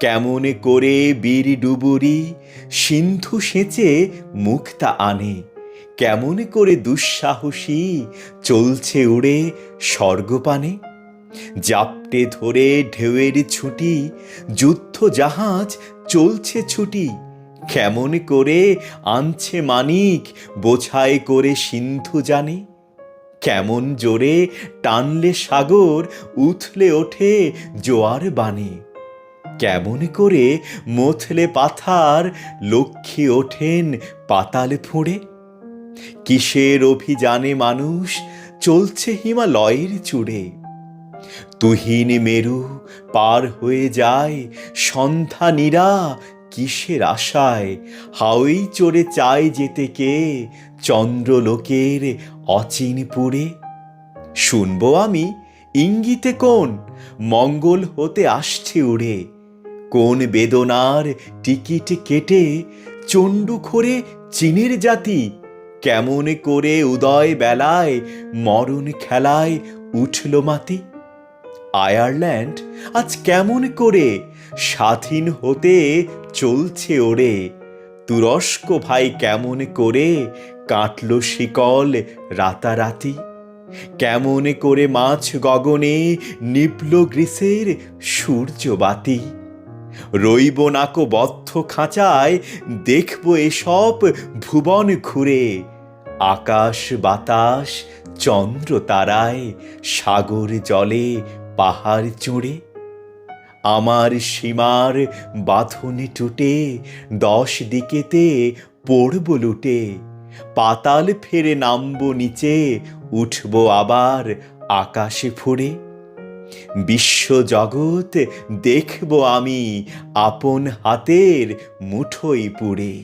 কেমন করে বীর ডুবুরি সিন্ধু সেচে মুক্তা আনে? কেমন করে দুঃসাহসী চলছে উড়ে স্বর্গপানে? জাপটে ধরে ঢেউয়ের ছুটি, যুদ্ধ জাহাজ চলছে ছুটি। কেমন করে আনছে মানিক, বোঝাই করে সিন্ধু জানে? কেমন জোরে টানলে সাগর, উথলে ওঠে জোয়ার বানে? কেমন করে মথলে পাথার লক্ষ্মী ওঠেন পাতাল ফুঁড়ে? কিসের অভিযানে মানুষ চলছে হিমালয়ের চূড়ে? তুহিন মেরু পার হয়ে যায় সন্ধ্যা নীরা কিসের আশায়? হাওই চড়ে চায় যেতে কে চন্দ্রলোকের অচিনপুরে শুনব আমি ইঙ্গিতে কোন মঙ্গল হতে আসছে উড়ে? কোন বেদনার টিকিট কেটে চণ্ডু খোরে চীনের জাতি? কেমন করে উদয় বেলায় মরণ খেলায় উঠল মাতি আয়ারল্যান্ড আজ কেমন করে স্বাধীন হতে চলছে ওরে? তুরস্ক ভাই কেমন করে কাটল শিকল রাতারাতি? কেমন করে মাছ গগনে নিবল গ্রীসের সূর্যবাতি? রইব নাকো বদ্ধ খাঁচায়, দেখব এসব ভুবন ঘুরে। আকাশ বাতাস, চন্দ্র তারায়, সাগর জলে, পাহাড় চুড়ে। আমার সীমার বাঁধনে টুটে, দশ দিকেতে পড়ব লুটে। পাতাল ফেরে নামব নিচে, উঠব আবার আকাশে ফুড়ে। বিশ্ব জগৎ দেখব আমি আপন হাতের মুঠোই পুড়ে।